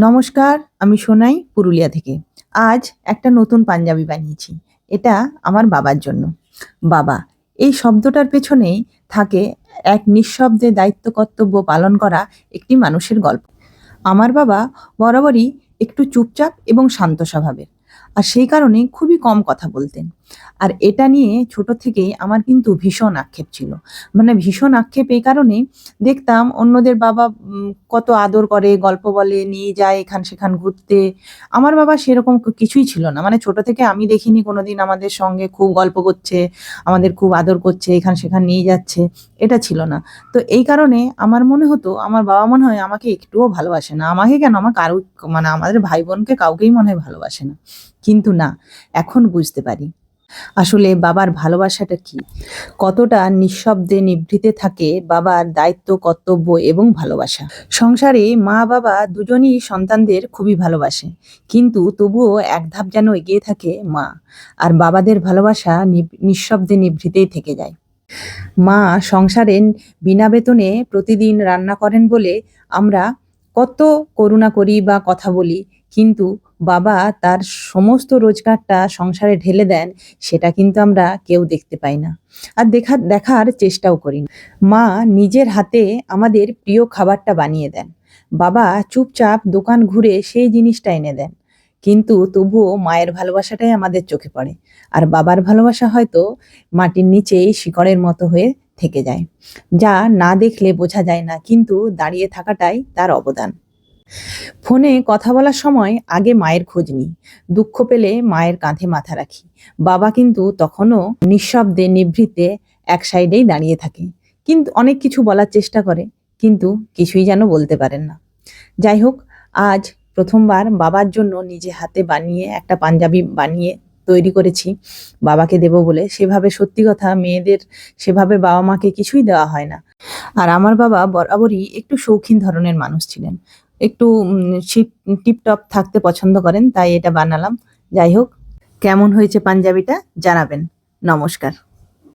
নমস্কার, আমি সোনাই পুরুলিয়া থেকে। আজ একটা নতুন পাঞ্জাবি বানিয়েছি। এটা আমার বাবার জন্য। বাবা, এই শব্দটার পেছনেই থাকে এক নিঃশব্দে দায়িত্ব কর্তব্য পালন করা একটি মানুষের গল্প। আমার বাবা বরাবরই একটু চুপচাপ এবং শান্ত স্বভাবের। আর সেই কারণে খুবই কম কথা বলতেন। আর এটা নিয়ে ছোট থেকেই আমার কিন্তু ভীষণ আক্ষেপ ছিল। মানে ভীষণ আক্ষেপ এই কারণে দেখতাম অন্যদের বাবা কত আদর করে, গল্প বলে, নিয়ে যায় এখান সেখান ঘুরতে। আমার বাবা সেরকম কিছুই ছিল না। মানে ছোট থেকে আমি দেখিনি কোনোদিন আমাদের সঙ্গে খুব গল্প করছে, আমাদের খুব আদর করছে, এখান সেখান নিয়ে যাচ্ছে, এটা ছিল না। তো এই কারণে আমার মনে হতো, আমার বাবা মনে হয় আমাকে একটুও ভালোবাসে না। আমাকে কেন? আমার কারও মানে আমাদের ভাই বোনকে কাউকেই মনে হয় ভালোবাসে না। কিন্তু না, এখন বুঝতে পারি। আসলে বাবার ভালোবাসাটা কি? কতটা নিঃশব্দে নিভৃতে থাকে বাবার দায়িত্ব, কর্তব্য এবং ভালোবাসা? সংসারে মা, বাবা দুজনই সন্তানদের খুবই ভালোবাসে। কিন্তু তবুও এক ধাপ যেন এগিয়ে থাকে মা আর বাবাদের ভালোবাসা নিঃশব্দে নিভৃতেই থেকে যায়। মা সংসারে বিনা বেতনে প্রতিদিন রান্না করেন বলে আমরা কত করুণা করি বা কথা বলি, কিন্তু বাবা তার সমস্ত রোজগারটা সংসারে ঢেলে দেন, সেটা কিন্তু আমরা কেউ দেখতে পাই না। আর দেখা, দেখার চেষ্টাও করি না। মা নিজের হাতে আমাদের প্রিয় খাবারটা বানিয়ে দেন। বাবা চুপচাপ দোকান ঘুরে সেই জিনিসটা এনে দেন। কিন্তু তবুও মায়ের ভালোবাসাটাই আমাদের চোখে পড়ে। আর বাবার ভালোবাসা হয়তো মাটির নিচেই শিকড়ের মতো হয়ে থেকে যায়, যা না দেখলে বোঝা যায় না, কিন্তু দাঁড়িয়ে থাকাটাই তার অবদান। ফোনে কথা বলার সময় আগে মায়ের খোঁজ নিই, দুঃখ পেলে মায়ের কাঁধে মাথা রাখি। বাবা কিন্তু তখনও নিঃশব্দে, নিভৃতে এক সাইডেই দাঁড়িয়ে থাকে, কিন্তু অনেক কিছু বলার চেষ্টা করে, কিন্তু কিছুই যেন বলতে পারেন না। যাই হোক, আজ প্রথমবার বাবার জন্য নিজে হাতে বানিয়ে একটা পাঞ্জাবি বানিয়ে তৈরি করেছি, বাবাকে দেব বলে। সেভাবে সত্যি কথা মেয়েদের, সেভাবে বাবা মাকে কিছুই দেওয়া হয় না। আর আমার বাবা বরাবরই একটু শৌখিন ধরনের মানুষ ছিলেন। একটু টিপটপ থাকতে পছন্দ করেন, তাই এটা বানালাম। যাই হোক, কেমন হয়েছে পাঞ্জাবিটা জানাবেন। নমস্কার।